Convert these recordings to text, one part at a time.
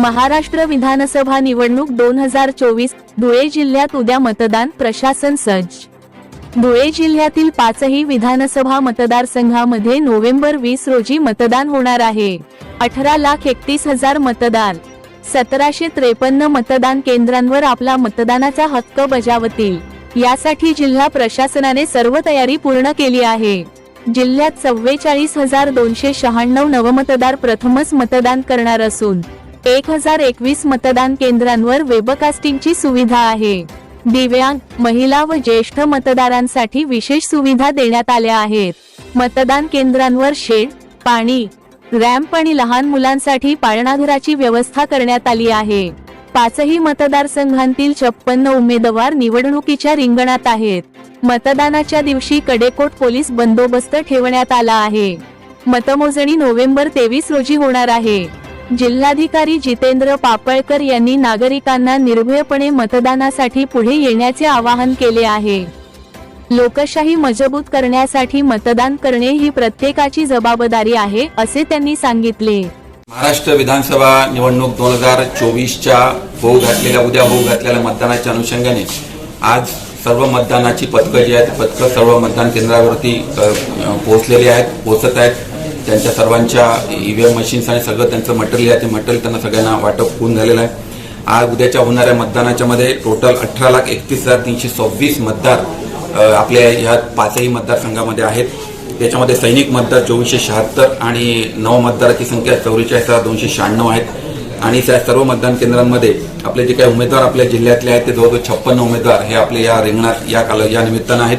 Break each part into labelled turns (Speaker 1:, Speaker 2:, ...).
Speaker 1: महाराष्ट्र विधानसभा निवडणूक दोन हजार चोवीस धुळे जिल्ह्यात उद्या मतदान प्रशासन सज्ज. धुळे जिल्ह्यातील पाचही विधानसभा मतदारसंघामध्ये नोव्हेंबर वीस रोजी मतदान होणार आहे. अठरा लाख एकतीस हजार मतदार सतराशे त्रेपन्न मतदान केंद्रांवर आपला मतदानाचा हक्क बजावतील. यासाठी जिल्हा प्रशासनाने सर्व तयारी पूर्ण केली आहे. जिल्ह्यात चव्वेचाळीस हजार दोनशे शहाण्णव नवमतदार प्रथमच मतदान करणार असून एक हजार एकवीस मतदान केंद्रांवर वेबकास्टिंगची सुविधा आहे. दिव्यांग महिला व ज्येष्ठ मतदारांसाठी विशेष सुविधा देण्यात आल्या आहेत. मतदान केंद्रांवर शेड पाणी रॅम्प आणि लहान मुलांसाठी पाळणाघराची व्यवस्था करण्यात आली आहे. पाचही मतदारसंघांतील छप्पन्न उमेदवार निवडणुकीच्या रिंगणात आहेत. मतदानाच्या दिवशी कडेकोट पोलीस बंदोबस्त ठेवण्यात आला आहे. मतमोजणी नोव्हेंबर तेवीस रोजी होणार आहे. जिल्हाधिकारी जितेंद्र पापळकर यांनी नागरिकांना निर्भयपणे मतदानासाठी पुढे येण्याचे आवाहन केले आहे. लोकशाही मजबूत करण्यासाठी मतदान करणे ही प्रत्येकाची जबाबदारी आहे असे त्यांनी सांगितले.
Speaker 2: महाराष्ट्र विधानसभा निवडणूक दोन हजार चोवीसच्या होऊ घातलेल्या उद्या होऊ घातलेल्या मतदानाच्या अनुषंगाने आज सर्व मतदानाची पथकं जी आहेत पथकं सर्व मतदान केंद्रावरती पोहोचलेली आहेत पोहोचत आहेत. त्यांच्या सर्वांच्या ईव्हीएम मशीन्स आणि सगळं त्यांचं मटेरियल आहे. ते मटेरियल त्यांना सगळ्यांना वाटप होऊन झालेलं आहे. आज उद्याच्या होणाऱ्या मतदानाच्या मध्ये टोटल अठरा लाख एकतीस हजार तीनशे सव्वीस मतदार आपल्या ह्या पाचही मतदारसंघामध्ये आहेत. त्याच्यामध्ये सैनिक मतदार चोवीसशे शहात्तर आणि नव मतदाराची संख्या चौवेचाळीस हजार दोनशे शहाण्णव आहेत. आणि त्या सर्व मतदान केंद्रांमध्ये आपले जे काही उमेदवार आपल्या जिल्ह्यातले आहेत ते जवळजवळ छप्पन्न उमेदवार हे आपले या रिंगणात या काल या निमित्तानं आहेत.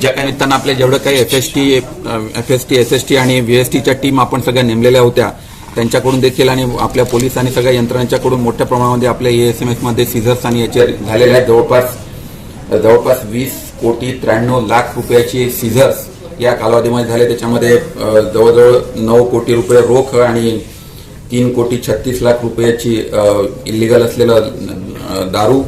Speaker 2: ज्या काही निमित्तानं आपल्या जेवढं काही F S T F S T S S T आणि व्हीएसटीच्या एस टीच्या टीम आपण सगळ्या नेमलेल्या होत्या त्यांच्याकडून देखील आणि आपल्या पोलीस आणि सगळ्या यंत्रणांच्याकडून मोठ्या प्रमाणामध्ये आपल्या एस एम एसमध्ये आणि याचे झालेले आहेत. जवळपास जवळपास वीस कोटी त्र्याण्णव लाख रुपयाची सीझर्स या कालावधीमध्ये झाले. त्याच्यामध्ये जवळजवळ नऊ कोटी रुपये रोख आणि तीन कोटी छत्तीस लाख रुपयाची इलिगल असलेलं दारू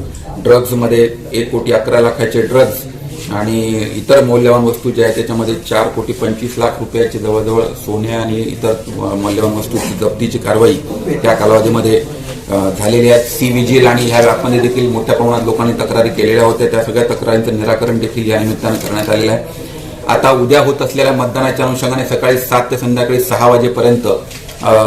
Speaker 2: ड्रग्जमध्ये एक कोटी अकरा लाखाचे ड्रग्ज आणि इतर मौल्यवान वस्तू ज्या आहेत त्याच्यामध्ये चार कोटी पंचवीस लाख रुपयाची जवळजवळ सोने आणि इतर मौल्यवान वस्तूची जप्तीची कारवाई त्या कालावधीमध्ये झालेली आहेत सी विजिल आणि ह्या व्यापामध्ये देखील मोठ्या प्रमाणात लोकांनी तक्रारी केलेल्या होत्या. त्या सगळ्या तक्रारींचं निराकरण देखील या निमित्तानं करण्यात आलेलं आहे. आता उद्या होत असलेल्या मतदानाच्या अनुषंगाने सकाळी सात ते संध्याकाळी सहा वाजेपर्यंत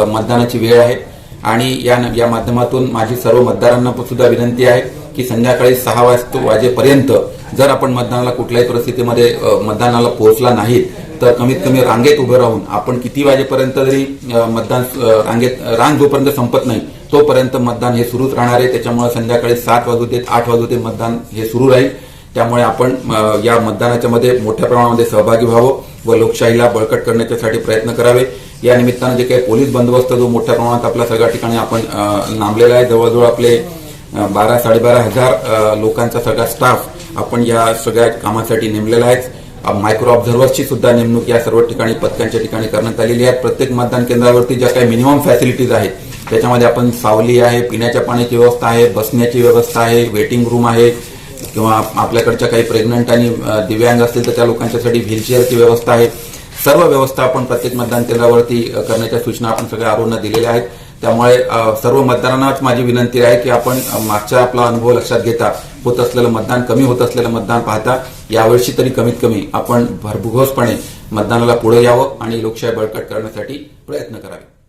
Speaker 2: मतदानाची वेळ आहे. आणि या या माध्यमातून माझी सर्व मतदारांना सुद्धा विनंती आहे. की संध्याकाळी सहा वाजता वाजेपर्यंत जर आपण मतदानाला कुठल्याही परिस्थितीमध्ये मतदानाला पोहोचला नाहीत तर कमीत कमी रांगेत उभं राहून आपण किती वाजेपर्यंत जरी मतदान रांगेत रांग जोपर्यंत संपत नाही तोपर्यंत मतदान हे सुरूच राहणार आहे. त्याच्यामुळे संध्याकाळी सात वाजू देत आठ वाजू देत मतदान हे सुरू राहील. त्यामुळे आपण या मतदानाच्या मध्ये मोठ्या प्रमाणामध्ये सहभागी व्हावं व लोकशाहीला बळकट करण्याच्यासाठी प्रयत्न करावे. या निमित्तानं जे काही पोलीस बंदोबस्त जो मोठ्या प्रमाणात आपल्या सगळ्या ठिकाणी आपण नांबलेला नामलेला आहे जवळजवळ आपले बारा साडेबारा हजार लोकांचा सगळा स्टाफ आपण या सगळ्या कामासाठी नेमलेला आहे. मायक्रो ऑब्झर्व्हर्सची सुद्धा नेमणूक या सर्व ठिकाणी पथकांच्या ठिकाणी करण्यात आलेली आहे. प्रत्येक मतदान केंद्रावरती ज्या काही मिनिमम फॅसिलिटीज आहेत त्याच्यामध्ये आपण सावली आहे पिण्याच्या पाण्याची व्यवस्था आहे बसण्याची व्यवस्था आहे वेटिंग रूम आहे किंवा आपल्याकडच्या काही प्रेग्नंट आणि दिव्यांग असतील तर त्या लोकांच्यासाठी व्हीलचेअरची व्यवस्था आहे. सर्व व्यवस्था आपण प्रत्येक मतदान केंद्रावरती करण्याच्या सूचना आपण सगळ्या आरोना दिलेल्या आहेत. त्यामुळे सर्व मतदारांनाच माझी विनंती आहे की आपण मागचा आपला अनुभव लक्षात घेता. होत असलेलं मतदान कमी होत असलेलं मतदान पाहता. यावर्षी तरी कमीत कमी आपण भरभुघोसपणे मतदानाला पुढे यावं आणि लोकशाही बळकट करण्यासाठी प्रयत्न करावे.